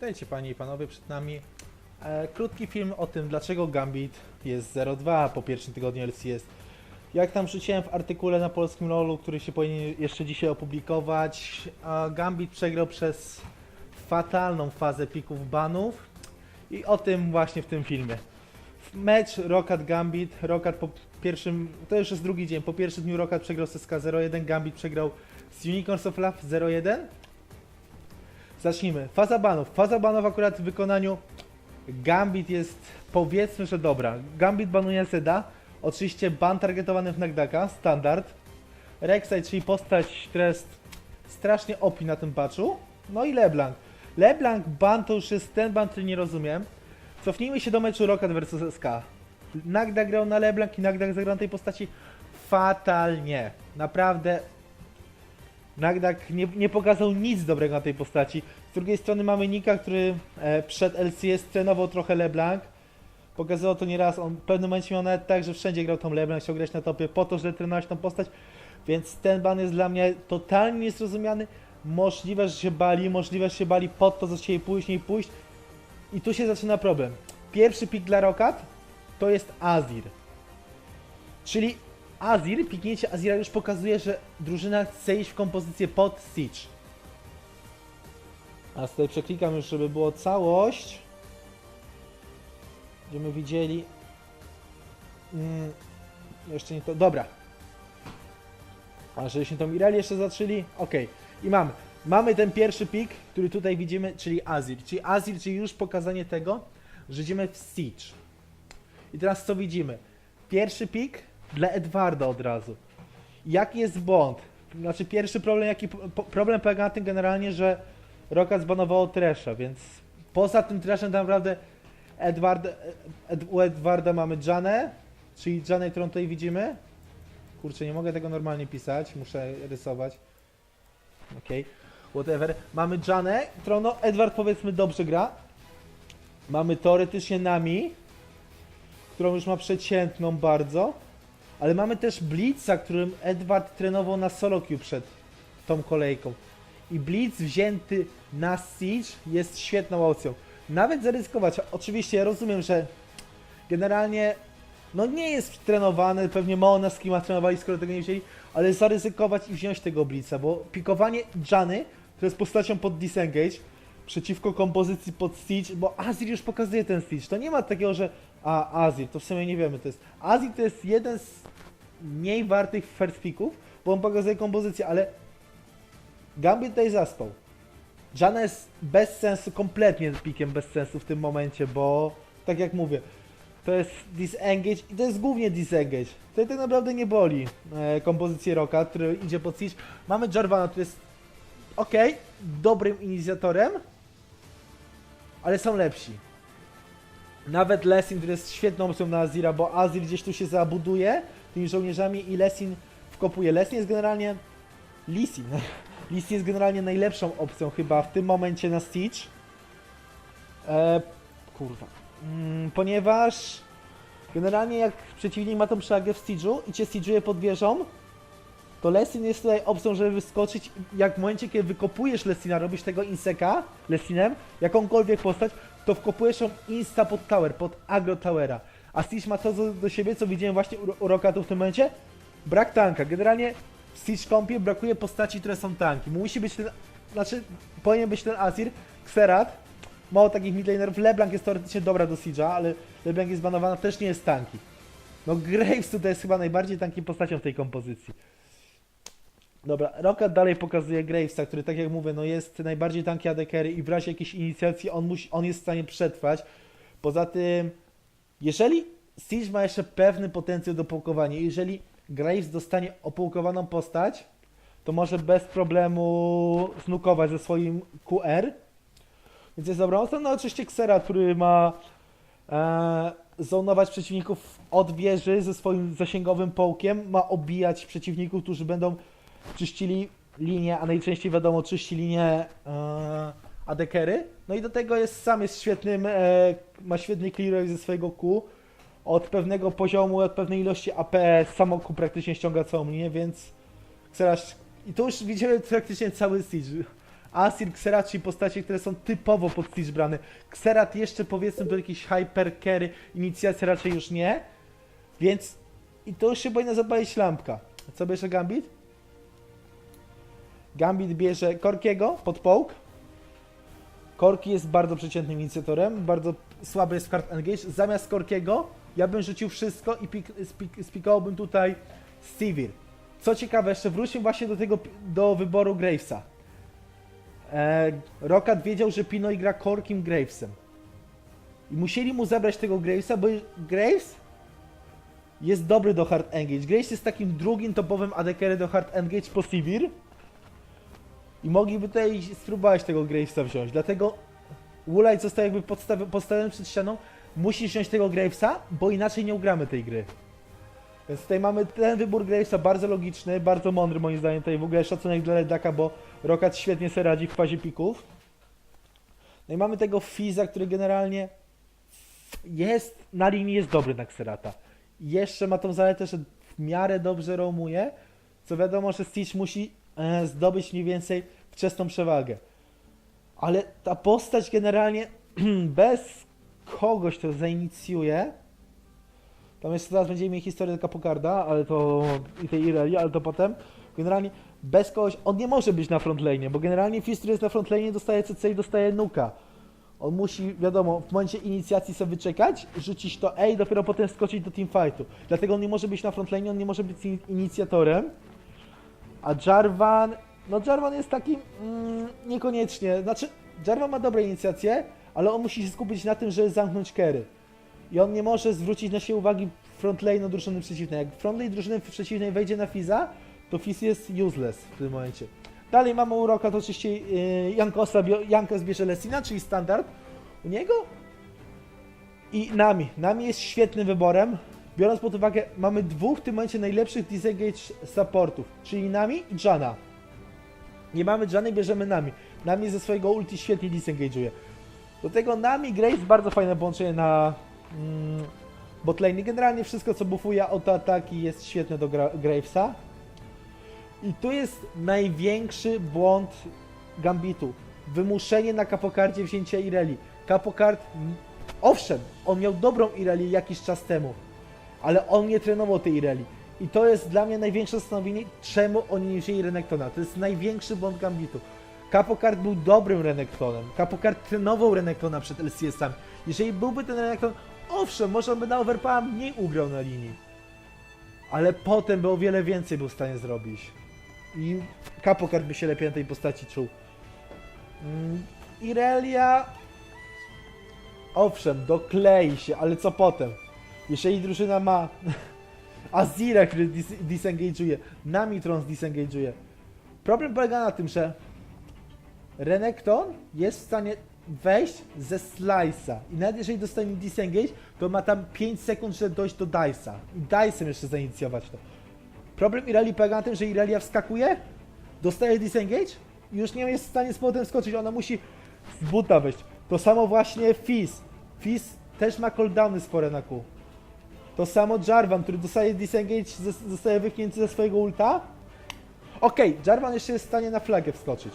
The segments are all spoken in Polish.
Witajcie panie i panowie, przed nami e, krótki film o tym, dlaczego Gambit jest 0-2 po pierwszym tygodniu LCS. Jak tam rzuciłem w artykule na polskim lolu, który się powinien jeszcze dzisiaj opublikować, a Gambit przegrał przez fatalną fazę pików banów i o tym właśnie w tym filmie. Mecz Rokat Gambit, Rokat po pierwszym, to już jest drugi dzień, po pierwszym dniu Rokat przegrał z SK 0-1, Gambit przegrał z Unicorns of Love 0-1. Zacznijmy. Faza banów. Faza banów akurat w wykonaniu Gambit jest powiedzmy, że dobra. Gambit banuje Zeda. Oczywiście ban targetowany w Nagdaka, standard. Rek'Sai, czyli postać, która jest strasznie opi na tym patchu. No i LeBlanc. LeBlanc ban to już jest ten ban, który nie rozumiem. Cofnijmy się do meczu Rocket vs SK. Nagda grał na LeBlanc i Nagda zagrał na tej postaci fatalnie. Naprawdę Nagdak nie, nie pokazał nic dobrego na tej postaci. Z drugiej strony mamy Nika, który e, przed LCS trenował trochę LeBlanc. Pokazywał to nieraz. On w pewnym momencie miał nawet tak, że wszędzie grał tą LeBlanc, chciał grać na topie po to, żeby trenować tą postać. Więc ten ban jest dla mnie totalnie niezrozumiany. Możliwe, że się bali, możliwe, że się bali pod to, co chcieli później pójść. I tu się zaczyna problem. Pierwszy pik dla Rokat to jest Azir. Czyli Azir, piknięcie Azira już pokazuje, że drużyna chce iść w kompozycję pod Siege. A tutaj przeklikam już, żeby było całość. Będziemy widzieli. Mm, jeszcze nie to. Dobra. A żebyśmy tą Irelię jeszcze zaczęli? Ok. I mamy. Mamy ten pierwszy pik, który tutaj widzimy, czyli Azir. Czyli Azir, czyli już pokazanie tego, że idziemy w Siege. I teraz co widzimy? Pierwszy pik dla Edwarda od razu. Jaki jest błąd? Znaczy pierwszy problem, jaki problem polega na tym generalnie, że Rocket zbanowało Tresha, więc poza tym Treshem tak naprawdę Edward, Ed, u Edwarda mamy Janę, czyli Janę, którą tutaj widzimy. Kurczę, nie mogę tego normalnie pisać, muszę rysować. Okej, whatever. Mamy Janę, którą no Edward powiedzmy dobrze gra. Mamy teoretycznie Nami, którą już ma przeciętną bardzo. Ale mamy też Blitza, którym Edward trenował na solo queue przed tą kolejką. I Blitz wzięty na Siege jest świetną opcją. Nawet zaryzykować. Oczywiście rozumiem, że generalnie no nie jest trenowany, pewnie mało nas kima trenowali, skoro tego nie wzięli, ale zaryzykować i wziąć tego Blitza, bo pikowanie Jany, to jest postacią pod disengage, przeciwko kompozycji pod Siege, bo Azir już pokazuje ten Siege. To nie ma takiego, że a Azir, to w sumie nie wiemy, to jest Azir to jest jeden z mniej wartych first picków, bo on pokazuje kompozycję, ale Gambit tutaj zaspał. Jana jest bez sensu, kompletnie pikiem bez sensu w tym momencie, bo tak jak mówię, to jest disengage i to jest głównie disengage. Tutaj tak naprawdę nie boli e, kompozycję Roka, który idzie pod siege. Mamy Jarvana, który jest ok, dobrym inicjatorem, ale są lepsi. Nawet Lesin, który jest świetną opcją na Azira, bo Azir gdzieś tu się zabuduje tymi żołnierzami i Lesin wkopuje. Lesin jest generalnie... Lisin. Lisin jest generalnie najlepszą opcją chyba w tym momencie na Siege. E, kurwa. Mm, ponieważ generalnie jak przeciwnik ma tą przewagę w Siege'u i cię siege'uje pod wieżą, to Lesin jest tutaj opcją, żeby wyskoczyć. Jak w momencie, kiedy wykopujesz Lesina, robisz tego inseka Lesinem, jakąkolwiek postać, to wkopujesz ją insta pod tower, pod agro towera. A Siege ma to do, do siebie, co widziałem właśnie u, u Rokatu w tym momencie. Brak tanka. Generalnie w Siege kompie brakuje postaci, które są tanki. Musi być ten, znaczy powinien być ten Azir, Xerath. Mało takich midlanerów. LeBlanc jest teoretycznie dobra do Siege'a, ale LeBlanc jest banowana, też nie jest tanki. No Graves tutaj jest chyba najbardziej tanki postacią w tej kompozycji. Dobra, Rocket dalej pokazuje Gravesa, który tak jak mówię, no jest najbardziej tanki AD carry i w razie jakiejś inicjacji on, musi, on jest w stanie przetrwać. Poza tym, jeżeli Siege ma jeszcze pewny potencjał do pułkowania, jeżeli Graves dostanie opułkowaną postać, to może bez problemu znukować ze swoim QR. Więc jest dobrą opcją. No oczywiście Xera, który ma e, zonować przeciwników od wieży ze swoim zasięgowym połkiem, ma obijać przeciwników, którzy będą czyścili linię, a najczęściej wiadomo czyści linię e, adekery. No i do tego jest sam jest świetnym, e, ma świetny clear ze swojego Q. Od pewnego poziomu, od pewnej ilości AP samo Q praktycznie ściąga całą linię, więc Xeraś... I tu już widzimy praktycznie cały siege. Asir, Xerath, czyli postacie, które są typowo pod Siege brane. Xerath jeszcze powiedzmy to jakieś hyper carry, inicjacja raczej już nie. Więc i to już się powinna zapalić lampka. Co bierze Gambit? Gambit bierze Korkiego pod połk. Korki jest bardzo przeciętnym inicjatorem, bardzo słaby jest w card engage. Zamiast Korkiego ja bym rzucił wszystko i pik, spik, spikowałbym tutaj Sivir. Co ciekawe, jeszcze wróćmy właśnie do tego, do wyboru Gravesa. E, Rokat wiedział, że Pinoy gra Korkim Gravesem. I musieli mu zabrać tego Gravesa, bo Graves jest dobry do hard engage. Graves jest takim drugim topowym AD do hard engage po Sivir. I mogliby tutaj spróbować tego Gravesa wziąć. Dlatego Woolite został jakby podstawi- postawiony przed ścianą. Musisz wziąć tego Gravesa, bo inaczej nie ugramy tej gry. Więc tutaj mamy ten wybór Gravesa bardzo logiczny, bardzo mądry moim zdaniem. Tutaj w ogóle szacunek dla Redaka, bo Rokat świetnie sobie radzi w fazie pików. No i mamy tego Fiza, który generalnie jest, na linii jest dobry na Xerata. Jeszcze ma tą zaletę, że w miarę dobrze roamuje, co wiadomo, że Stitch musi e, zdobyć mniej więcej wczesną przewagę. Ale ta postać generalnie bez kogoś, kto zainicjuje, tam jeszcze teraz będziemy mieli historię Kapokarda, ale to i tej Ireli, ale to potem. Generalnie bez kogoś, on nie może być na frontlane, bo generalnie Fist, który jest na frontlane dostaje CC i dostaje nuka. On musi, wiadomo, w momencie inicjacji sobie wyczekać, rzucić to A i dopiero potem skoczyć do teamfightu. Dlatego on nie może być na frontlane, on nie może być in- inicjatorem. A Jarvan, no Jarvan jest takim mm, niekoniecznie, znaczy Jarvan ma dobre inicjacje, ale on musi się skupić na tym, żeby zamknąć kery. I on nie może zwrócić na siebie uwagi frontlane drużyny przeciwnej. Jak frontlane drużyny przeciwnej wejdzie na Fiza, to Fiz jest useless w tym momencie. Dalej mamy Uroka, to oczywiście Jankosa, bio- Jankos bierze Lesina, czyli standard u niego. I Nami. Nami jest świetnym wyborem. Biorąc pod uwagę, mamy dwóch w tym momencie najlepszych disengage supportów, czyli Nami i Jana. Nie mamy Jany, bierzemy Nami. Nami ze swojego ulti świetnie disengage'uje. Do tego Nami Grace bardzo fajne połączenie na mm, botlane. Generalnie wszystko co buffuje autoataki jest świetne do gra- Gravesa. I tu jest największy błąd Gambitu. Wymuszenie na Kapokardzie wzięcia Ireli. Kapokard, owszem, on miał dobrą Ireli jakiś czas temu, ale on nie trenował tej Ireli. I to jest dla mnie największe zastanowienie, czemu oni nie wzięli Renektona. To jest największy błąd Gambitu. Kapokard był dobrym Renektonem. Kapokard trenował Renektona przed LCS-ami. Jeżeli byłby ten Renekton, owszem, może on by na Overpower mniej ugrał na linii. Ale potem by o wiele więcej był w stanie zrobić. I Kapokard by się lepiej na tej postaci czuł. Mm, Irelia... Owszem, doklei się, ale co potem? Jeżeli drużyna ma Azira, który dis- disengage'uje, Namitron disengage'uje. Problem polega na tym, że Renekton jest w stanie wejść ze slice'a i nawet jeżeli dostanie disengage, to ma tam 5 sekund, żeby dojść do dice'a i dice'em jeszcze zainicjować to. Problem Ireli polega na tym, że Irelia wskakuje, dostaje disengage i już nie jest w stanie z powrotem skoczyć, ona musi z buta wejść. To samo właśnie Fizz. Fizz też ma cooldowny spore na Q. To samo Jarvan, który dostaje disengage, zos- zostaje wychnięty ze swojego ulta. Okej, Jarvan jeszcze jest w stanie na flagę wskoczyć.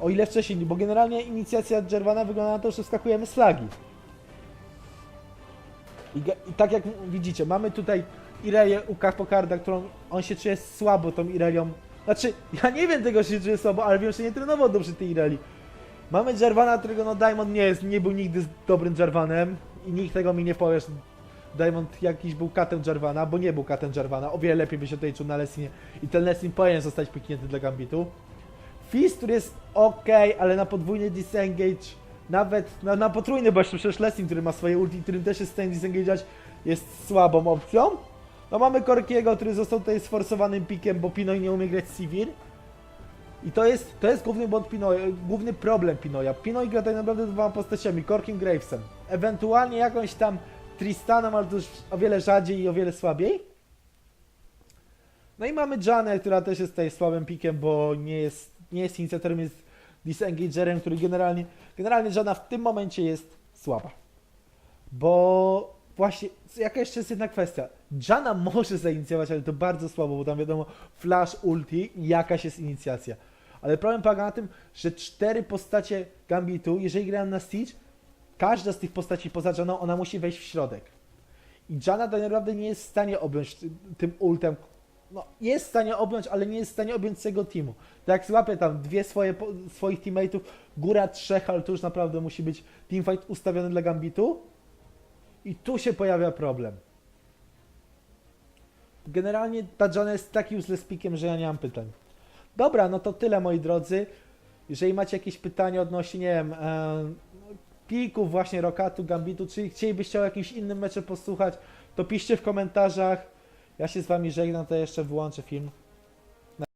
O ile wcześniej, bo generalnie inicjacja Jarvana wygląda na to, że wskakujemy z flagi. I, I tak jak widzicie, mamy tutaj Irelię u Kapokarda, którą on się czuje słabo tą Irelią. Znaczy, ja nie wiem tego, się czuje słabo, ale wiem, że nie trenował dobrze tej Ireli. Mamy Jarvana, którego no Diamond nie jest, nie był nigdy dobrym Jarvanem i nikt tego mi nie powie, że Diamond jakiś był katem Jarvana, bo nie był katem Jarvana. O wiele lepiej by się tutaj czuł na Lesinie i ten Lesin powinien zostać piknięty dla Gambitu. Który jest ok, ale na podwójny disengage, nawet na, na potrójny, bo jeszcze przecież który ma swoje ulti, którym też jest w stanie disengage'ać, jest słabą opcją. No mamy Korkiego, który został tutaj sforsowanym pikiem, bo Pinoy nie umie grać Sivir. I to jest, to jest główny błąd Pinoya, główny problem Pinoya. Pinoy gra tak naprawdę dwoma postaciami, Korkiem Gravesem. Ewentualnie jakąś tam Tristanem, ale to już o wiele rzadziej i o wiele słabiej. No i mamy Janę, która też jest tutaj słabym pikiem, bo nie jest, nie jest inicjatorem, jest disengagerem, który generalnie, generalnie Jana w tym momencie jest słaba. Bo właśnie, jaka jeszcze jest jedna kwestia. Jana może zainicjować, ale to bardzo słabo, bo tam wiadomo, flash, ulti jakaś jest inicjacja. Ale problem polega na tym, że cztery postacie Gambitu, jeżeli grają na Siege, każda z tych postaci poza Janą, ona musi wejść w środek. I Jana tak naprawdę nie jest w stanie objąć ty- tym ultem. No, jest w stanie objąć, ale nie jest w stanie objąć całego teamu. Tak jak złapie tam dwie swoje, swoich teammateów, góra trzech, ale to już naprawdę musi być teamfight ustawiony dla Gambitu. I tu się pojawia problem. Generalnie ta Jana jest taki useless pickiem, że ja nie mam pytań. Dobra, no to tyle moi drodzy. Jeżeli macie jakieś pytania odnośnie, nie wiem, e, pików właśnie Rokatu, Gambitu, czy chcielibyście o jakimś innym mecze posłuchać, to piszcie w komentarzach. Ja się z wami żegnam, to jeszcze wyłączę film.